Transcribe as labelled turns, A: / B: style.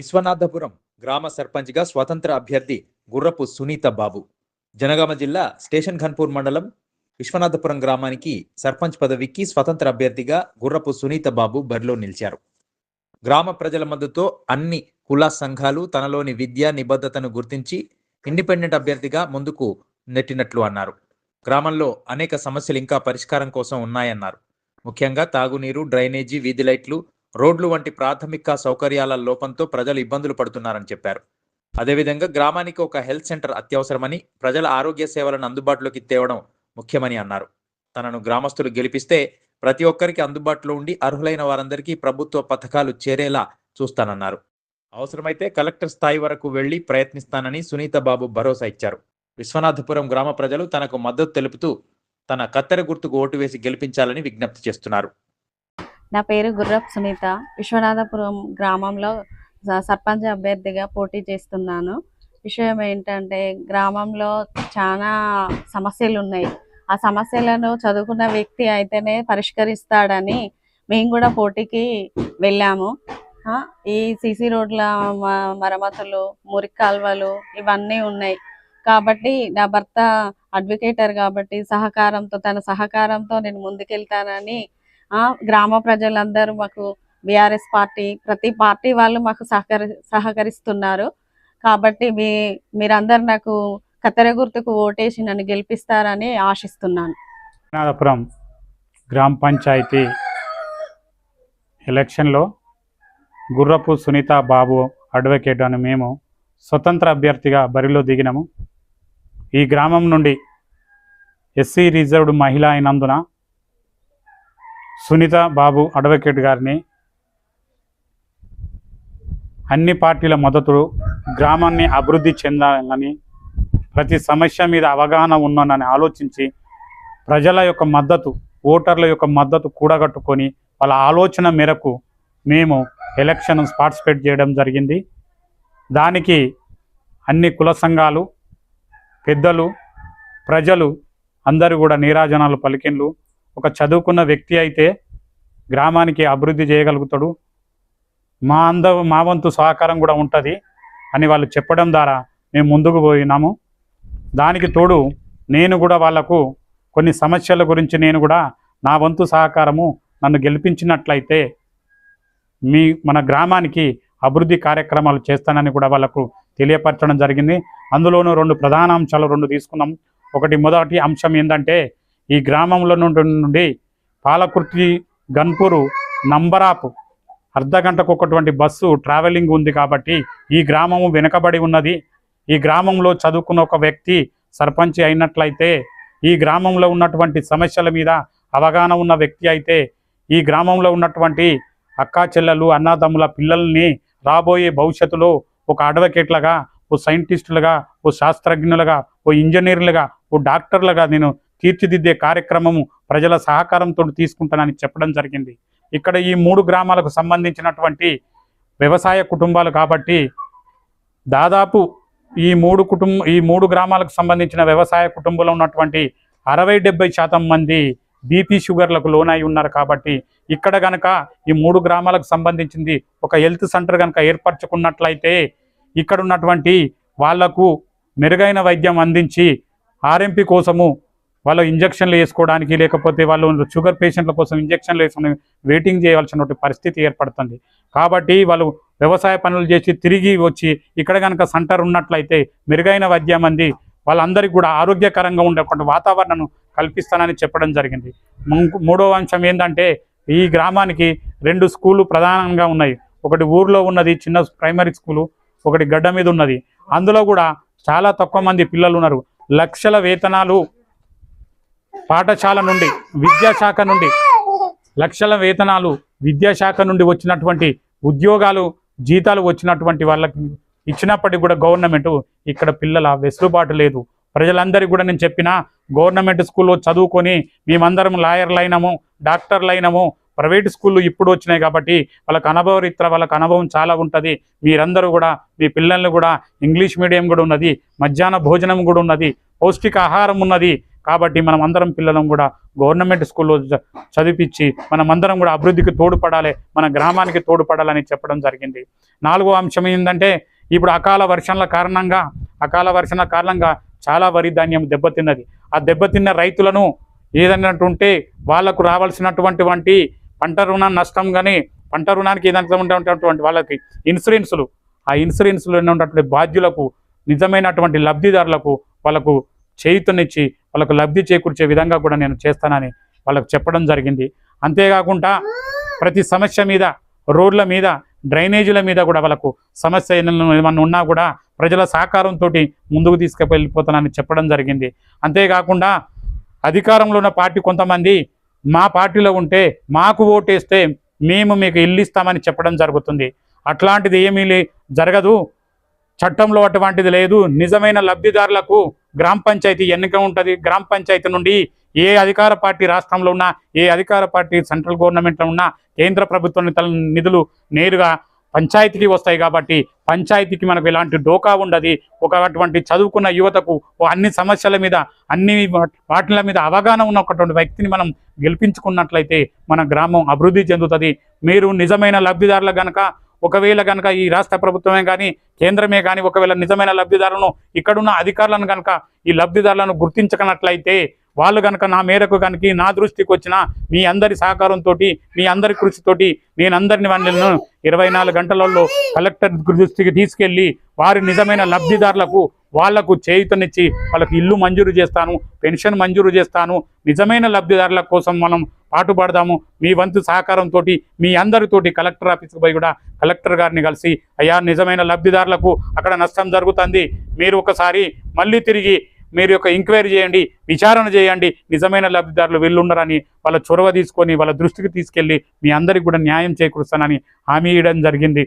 A: విశ్వనాథపురం గ్రామ సర్పంచ్గా స్వతంత్ర అభ్యర్థి గుర్రపు సునీత బాబు. జనగామ జిల్లా స్టేషన్ ఘన్పూర్ మండలం విశ్వనాథపురం గ్రామానికి సర్పంచ్ పదవికి స్వతంత్ర అభ్యర్థిగా గుర్రపు సునీత బాబు బరిలో నిలిచారు. గ్రామ ప్రజల మద్దతుతో అన్ని కుల సంఘాలు తనలోని విద్యా నిబద్ధతను గుర్తించి ఇండిపెండెంట్ అభ్యర్థిగా ముందుకు నెట్టినట్లు అన్నారు. గ్రామంలో అనేక సమస్యలు ఇంకా పరిష్కారం కోసం ఉన్నాయన్నారు. ముఖ్యంగా తాగునీరు డ్రైనేజీ వీధి లైట్లు రోడ్లు వంటి ప్రాథమిక సౌకర్యాల లోపంతో ప్రజలు ఇబ్బందులు పడుతున్నారని చెప్పారు. అదేవిధంగా గ్రామానికి ఒక హెల్త్ సెంటర్ అత్యవసరమని ప్రజల ఆరోగ్య సేవలను అందుబాటులోకి తేవడం ముఖ్యమని అన్నారు. తనను గ్రామస్తులు గెలిపిస్తే ప్రతి ఒక్కరికి అందుబాటులో ఉండి అర్హులైన వారందరికీ ప్రభుత్వ పథకాలు చేరేలా చూస్తానన్నారు. అవసరమైతే కలెక్టర్ స్థాయి వరకు వెళ్ళి ప్రయత్నిస్తానని సునీత బాబు భరోసా ఇచ్చారు. విశ్వనాథపురం గ్రామ ప్రజలు తనకు మద్దతు తెలుపుతూ తన కత్తెర గుర్తుకు ఓటు వేసి గెలిపించాలని విజ్ఞప్తి చేస్తున్నారు.
B: నా పేరు గుర్రప్ సునీత. విశ్వనాథపురం గ్రామంలో స- సర్పంచ్ అభ్యర్థిగా పోటీ చేస్తున్నాను. విషయం ఏంటంటే గ్రామంలో చాలా సమస్యలు ఉన్నాయి ఆ సమస్యలను చదువుకున్న వ్యక్తి అయితేనే పరిష్కరిస్తాడని మేము కూడా పోటీకి వెళ్ళాము. ఈ సిసి రోడ్ల మరమ్మతులు మురికి కాలువలు ఇవన్నీ ఉన్నాయి. కాబట్టి నా భర్త అడ్వకేటర్ కాబట్టి సహకారంతో తన సహకారంతో నేను ముందుకెళ్తానని గ్రామ ప్రజలందరూ మాకు బీఆర్ఎస్ పార్టీ ప్రతి పార్టీ వాళ్ళు మాకు సహకరి సహకరిస్తున్నారు. కాబట్టి మీ మీరందరు నాకు కత్తెర గుర్తుకు ఓటేసి నన్ను గెలిపిస్తారని ఆశిస్తున్నాను.
C: నాదపురం గ్రామ పంచాయతీ ఎలక్షన్లో గుర్రపు సునీత బాబు అడ్వకేట్ అని మేము స్వతంత్ర అభ్యర్థిగా బరిలో దిగినాము. ఈ గ్రామం నుండి ఎస్సీ రిజర్వ్డ్ మహిళ అయినందున సునీత బాబు అడ్వకేట్ గారిని అన్ని పార్టీల మద్దతు గ్రామాన్ని అభివృద్ధి చెందాలని ప్రతి సమస్య మీద అవగాహన ఉన్నానని ఆలోచించి ప్రజల యొక్క మద్దతు ఓటర్ల యొక్క మద్దతు కూడగట్టుకొని వాళ్ళ ఆలోచన మేరకు మేము ఎలక్షన్ పార్టిసిపేట్ చేయడం జరిగింది. దానికి అన్ని కుల సంఘాలు పెద్దలు ప్రజలు అందరూ కూడా నీరాజనాలు పలికిన్లు ఒక చదువుకున్న వ్యక్తి అయితే గ్రామానికి అభివృద్ధి చేయగలుగుతాడు. మా అంద మా వంతు సహకారం కూడా ఉంటుంది అని వాళ్ళు చెప్పడం ద్వారా మేము ముందుకు పోయినాము. దానికి తోడు నేను కూడా వాళ్ళకు కొన్ని సమస్యల గురించి నేను కూడా నా వంతు సహకారము నన్ను గెలిపించినట్లయితే మీ మన గ్రామానికి అభివృద్ధి కార్యక్రమాలు చేస్తానని కూడా వాళ్ళకు తెలియపరచడం జరిగింది. అందులోనూ రెండు ప్రధాన అంశాలు రెండు తీసుకున్నాం. ఒకటి మొదటి అంశం ఏంటంటే ఈ గ్రామంలో నుండి నుండి పాలకుర్తి గన్పూరు నంబరాపు అర్ధ గంటకు ఒకటువంటి బస్సు ట్రావెలింగ్ ఉంది కాబట్టి ఈ గ్రామము వెనుకబడి ఉన్నది. ఈ గ్రామంలో చదువుకున్న ఒక వ్యక్తి సర్పంచ్ అయినట్లయితే ఈ గ్రామంలో ఉన్నటువంటి సమస్యల మీద అవగాహన ఉన్న వ్యక్తి అయితే ఈ గ్రామంలో ఉన్నటువంటి అక్కా చెల్లెలు అన్నదమ్ముల పిల్లల్ని రాబోయే భవిష్యత్తులో ఒక అడ్వకేట్లుగా ఓ సైంటిస్టులుగా ఓ శాస్త్రజ్ఞులుగా ఓ ఇంజనీర్లుగా ఓ డాక్టర్లుగా నేను తీర్చిదిద్దే కార్యక్రమము ప్రజల సహకారంతో తీసుకుంటానని చెప్పడం జరిగింది. ఇక్కడ ఈ మూడు గ్రామాలకు సంబంధించినటువంటి వ్యవసాయ కుటుంబాలు కాబట్టి దాదాపు ఈ మూడు కుటుంబ ఈ మూడు గ్రామాలకు సంబంధించిన వ్యవసాయ కుటుంబంలో ఉన్నటువంటి అరవై డెబ్బై శాతం మంది బీపీ షుగర్లకు లోనై ఉన్నారు కాబట్టి ఇక్కడ గనక ఈ మూడు గ్రామాలకు సంబంధించింది ఒక హెల్త్ సెంటర్ కనుక ఏర్పరచుకున్నట్లయితే ఇక్కడ ఉన్నటువంటి వాళ్ళకు మెరుగైన వైద్యం అందించి ఆర్ఎంపీ కోసము వాళ్ళు ఇంజక్షన్లు వేసుకోవడానికి లేకపోతే వాళ్ళు షుగర్ పేషెంట్ల కోసం ఇంజక్షన్లు వేసుకుని వెయిటింగ్ చేయవలసిన పరిస్థితి ఏర్పడుతుంది. కాబట్టి వాళ్ళు వ్యవసాయ పనులు చేసి తిరిగి వచ్చి ఇక్కడ కనుక సెంటర్ ఉన్నట్లయితే మెరుగైన వైద్యం అంది. వాళ్ళందరికీ కూడా ఆరోగ్యకరంగా ఉండేటువంటి వాతావరణం కల్పిస్తానని చెప్పడం జరిగింది. మూడవ అంశం ఏంటంటే ఈ గ్రామానికి రెండు స్కూళ్ళు ప్రధానంగా ఉన్నాయి. ఒకటి ఊర్లో ఉన్నది చిన్న ప్రైమరీ స్కూలు ఒకటి గడ్డ మీద ఉన్నది. అందులో కూడా చాలా తక్కువ మంది పిల్లలు ఉన్నారు. లక్షల వేతనాలు పాఠశాల నుండి విద్యాశాఖ నుండి లక్షల వేతనాలు విద్యాశాఖ నుండి వచ్చినటువంటి ఉద్యోగాలు జీతాలు వచ్చినటువంటి వాళ్ళకి ఇచ్చినప్పటికీ కూడా గవర్నమెంట్ ఇక్కడ పిల్లల వెసులుబాటు లేదు. ప్రజలందరికీ కూడా నేను చెప్పిన గవర్నమెంట్ స్కూల్లో చదువుకొని మేమందరం లాయర్లు అయినాము డాక్టర్లు అయినాము ప్రైవేట్ స్కూళ్ళు ఇప్పుడు వచ్చినాయి కాబట్టి వాళ్ళకి అనుభవ రీత్యా వాళ్ళకి అనుభవం చాలా ఉంటుంది. మీరందరూ కూడా మీ పిల్లల్ని కూడా ఇంగ్లీష్ మీడియం కూడా ఉన్నది మధ్యాహ్న భోజనం కూడా ఉన్నది పౌష్టిక ఆహారం ఉన్నది కాబట్టి మనం అందరం పిల్లలను కూడా గవర్నమెంట్ స్కూల్లో చ- చదివించి మనం అందరం కూడా అభివృద్ధికి తోడ్పడాలి మన గ్రామానికి తోడ్పడాలని చెప్పడం జరిగింది. నాలుగో అంశం ఏంటంటే ఇప్పుడు అకాల వర్షాల కారణంగా అకాల వర్షాల కారణంగా చాలా వరి ధాన్యం దెబ్బతిన్నది. ఆ దెబ్బతిన్న రైతులను ఏదన్నట్టుంటే వాళ్ళకు రావాల్సినటువంటి వంటి పంట రుణ నష్టం కానీ పంట రుణానికి ఏదైనా వాళ్ళకి ఇన్సూరెన్సులు ఆ ఇన్సూరెన్సులు ఉన్నటువంటి బాధ్యులకు నిజమైనటువంటి లబ్ధిదారులకు వాళ్ళకు చేయుతనిచ్చి వాళ్ళకు లబ్ధి చేకూర్చే విధంగా కూడా నేను చేస్తానని వాళ్ళకు చెప్పడం జరిగింది. అంతేకాకుండా ప్రతి సమస్య మీద రోడ్ల మీద డ్రైనేజీల మీద కూడా వాళ్ళకు సమస్య ఏమన్నా ఉన్నా కూడా ప్రజల సహకారంతో ముందుకు తీసుకువెళ్ళిపోతానని చెప్పడం జరిగింది. అంతేకాకుండా అధికారంలో ఉన్న పార్టీ కొంతమంది మా పార్టీలో ఉంటే మాకు ఓటేస్తే మేము మీకు ఇల్లు ఇస్తామని చెప్పడం జరుగుతుంది. అట్లాంటిది ఏమీ జరగదు. చట్టంలో అటువంటిది లేదు. నిజమైన లబ్ధిదారులకు గ్రామ పంచాయతీ ఎన్నిక ఉంటుంది. గ్రామ పంచాయతీ నుండి ఏ అధికార పార్టీ రాష్ట్రంలో ఉన్నా ఏ అధికార పార్టీ సెంట్రల్ గవర్నమెంట్లో ఉన్నా కేంద్ర ప్రభుత్వం నిధులు నేరుగా పంచాయతీకి వస్తాయి కాబట్టి పంచాయతీకి మనకు ఎలాంటి డోకా ఉండదు. ఒక అటువంటి చదువుకున్న యువతకు ఓ అన్ని సమస్యల మీద అన్ని వాటిల మీద అవగాహన ఉన్న ఒకటువంటి వ్యక్తిని మనం గెలిపించుకున్నట్లయితే మన గ్రామం అభివృద్ధి చెందుతుంది. మీరు నిజమైన లబ్ధిదారులు గనక ఒకవేళ కనుక ఈ రాష్ట్ర ప్రభుత్వమే కానీ కేంద్రమే కానీ ఒకవేళ నిజమైన లబ్ధిదారులను ఇక్కడున్న అధికారులను కనుక ఈ లబ్ధిదారులను గుర్తించకనట్లయితే వాళ్ళు కనుక నా మేరకు కనుక నా దృష్టికి వచ్చిన మీ అందరి సహకారంతో మీ అందరి కృషితోటి నేను అందరిని వాళ్ళను ఇరవై నాలుగు గంటలలో కలెక్టర్ దృష్టికి తీసుకెళ్ళి వారి నిజమైన లబ్ధిదారులకు వాళ్ళకు చేయుతనిచ్చి వాళ్ళకి ఇల్లు మంజూరు చేస్తాను పెన్షన్ మంజూరు చేస్తాను. నిజమైన లబ్ధిదారుల కోసం మనం పాటుపడదాము మీ వంతు సహకారంతో మీ అందరితోటి కలెక్టర్ ఆఫీస్కి పోయి కూడా కలెక్టర్ గారిని కలిసి అయ్యా నిజమైన లబ్ధిదారులకు అక్కడ నష్టం జరుగుతుంది. మీరు ఒకసారి మళ్ళీ తిరిగి మీరు యొక్క ఎంక్వైరీ చేయండి విచారణ చేయండి. నిజమైన లబ్ధిదారులు వీళ్ళున్నారని వాళ్ళ చొరవ తీసుకొని వాళ్ళ దృష్టికి తీసుకెళ్ళి మీ అందరికి కూడా న్యాయం చేకూరుస్తానని హామీ ఇవ్వడం జరిగింది.